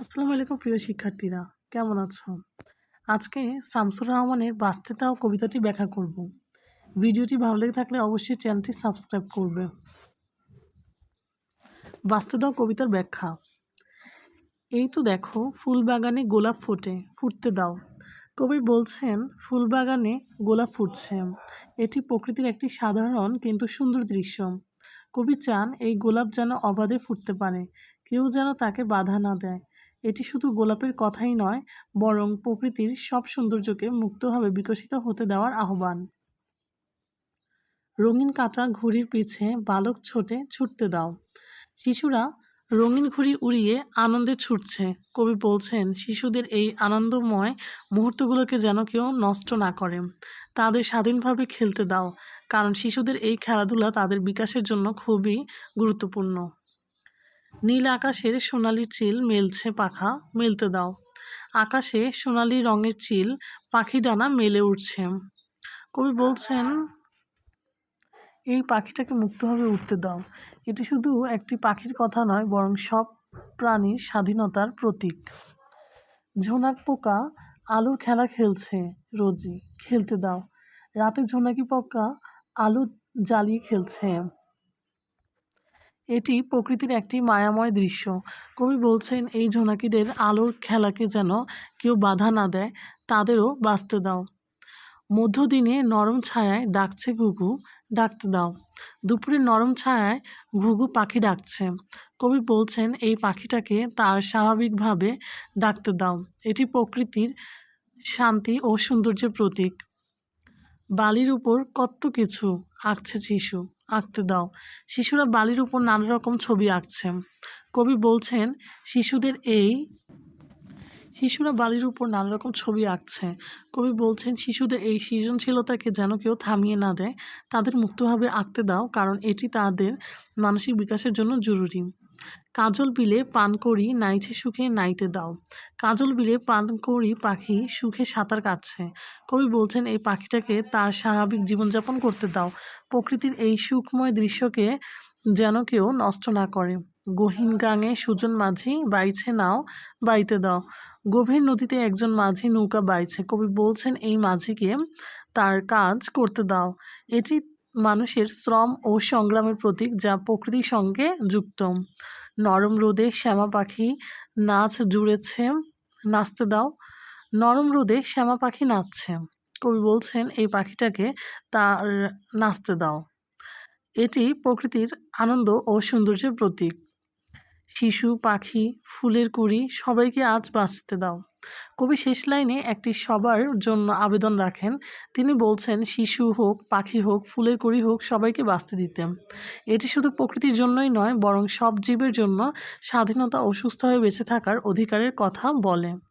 আসসালামু আলাইকুম প্রিয় শিক্ষার্থীরা, কেমন আছো? আজকে শামসুর রহমানের বাঁচতে দাও কবিতাটি ব্যাখ্যা করব। ভিডিওটি ভালো লেগে থাকলে অবশ্যই চ্যানেলটি সাবস্ক্রাইব করবে। বাঁচতে দাও কবিতার ব্যাখ্যা। এই তো দেখো ফুল বাগানে গোলাপ ফোটে, ফুটতে দাও। কবি বলছেন ফুল বাগানে গোলাপ ফুটছে। এটি প্রকৃতির একটি সাধারণ কিন্তু সুন্দর দৃশ্য। কবি চান এই গোলাপ যেন অবাধে ফুটতে পারে। কেউ যেন তাকে বাধা না দেয়। এটি শুধু গোলাপের কথাই নয়, বরং প্রকৃতির সব সৌন্দর্যকে মুক্তভাবে বিকশিত হতে দেওয়ার আহ্বান। রঙিন কাঁটা ঘুড়ির পিছে বালক ছোটে ছুটতে দাও। শিশুরা রঙিন ঘুড়ি উড়িয়ে আনন্দে ছুটছে। কবি বলছেন, শিশুদের এই আনন্দময় মুহূর্তগুলোকে যেন কেউ নষ্ট না করে। তাদের স্বাধীনভাবে খেলতে দাও। কারণ শিশুদের এই খেলাধুলা তাদের বিকাশের জন্য খুবই গুরুত্বপূর্ণ। নীল আকাশের সোনালি চিল মেলছে পাখা, মেলতে দাও। আকাশে সোনালি রঙের চিল, পাখি ডানা মেলে উঠছে। কবি বলছেন, এই পাখিটাকে মুক্তভাবে উঠতে দাও। এটি শুধু একটি পাখির কথা নয়, বরং সব প্রাণীর স্বাধীনতার প্রতীক। ঝোনাক পোকা আলুর খেলা খেলছে রোজি খেলতে দাও। রাতে ঝোনাকি পোকা আলু জ্বালিয়ে খেলছে। এটি প্রকৃতির একটি মায়াময় দৃশ্য। কবি বলছেন, এই জোনাকিদের আলোর খেলাকে যেন কেউ বাধা না দেয়, তাদেরও বাঁচতে দাও। মধ্যদিনে নরম ছায়ায় ডাকছে ঘুঘু, ডাকতে দাও। দুপুরে নরম ছায়ায় ঘুঘু পাখি ডাকছে। কবি বলছেন, এই পাখিটাকে তার স্বাভাবিকভাবে ডাকতে দাও। এটি প্রকৃতির শান্তি ও সৌন্দর্যের প্রতীক। বালির উপর কত কিছু আঁকছে শিশু, আঁকতে দাও। শিশুরা বালির উপর নানা রকম ছবি আঁকছে। কবি বলছেন, শিশুদের এই শিশুরা বালির উপর নানা রকম ছবি আঁকছে। কবি বলছেন, শিশুদের এই সৃজনশীলতাকে যেন কেউ থামিয়ে না দেয়, তাদের মুক্তভাবে আঁকতে দাও, কারণ এটি তাদের মানসিক বিকাশের জন্য জরুরি। কাজল বিলে পান করি নাইছে সুখে নাইতে দাও। কাজল বিলে পান করি পাখি সুখে সাঁতার কাটছে। কবি বলছেন, এই পাখিটাকে তার স্বাভাবিক জীবনযাপন করতে দাও। প্রকৃতির এই সুখময় দৃশ্যকে যেন কেউ নষ্ট না করে। গহীন গাঙে সুজন মাঝি বাইছে নাও, বাইতে দাও। গভীর নদীতে একজন মাঝি নৌকা বাইছে। কবি বলছেন, এই মাঝিকে তার কাজ করতে দাও। এটি মানুষের শ্রম ও সংগ্রামের প্রতীক যা প্রকৃতির সঙ্গে যুক্ত। নরম রোদে শ্যামা পাখি নাচ জুড়েছে। নাচতে দাও। নরম রোদে শ্যামা পাখি নাচছে। কবি বলছেন, এই পাখিটাকে তার নাচতে দাও। এটি প্রকৃতির আনন্দ ও সৌন্দর্যের প্রতীক। শিশু, পাখি, ফুলের কুড়ি, সবাইকে আজ বাঁচতে দাও। কবি শেষ লাইনে একটি সবার জন্য আবেদন রাখেন। তিনি বলছেন, শিশু হোক, পাখি হোক, ফুলের কুড়ি হোক, সবাইকে বাঁচতে দিতেন এটি শুধু প্রকৃতির জন্যই নয়, বরং সব জীবের জন্য স্বাধীনতা ও সুস্থ হয়ে বেঁচে থাকার অধিকারের কথা বলে।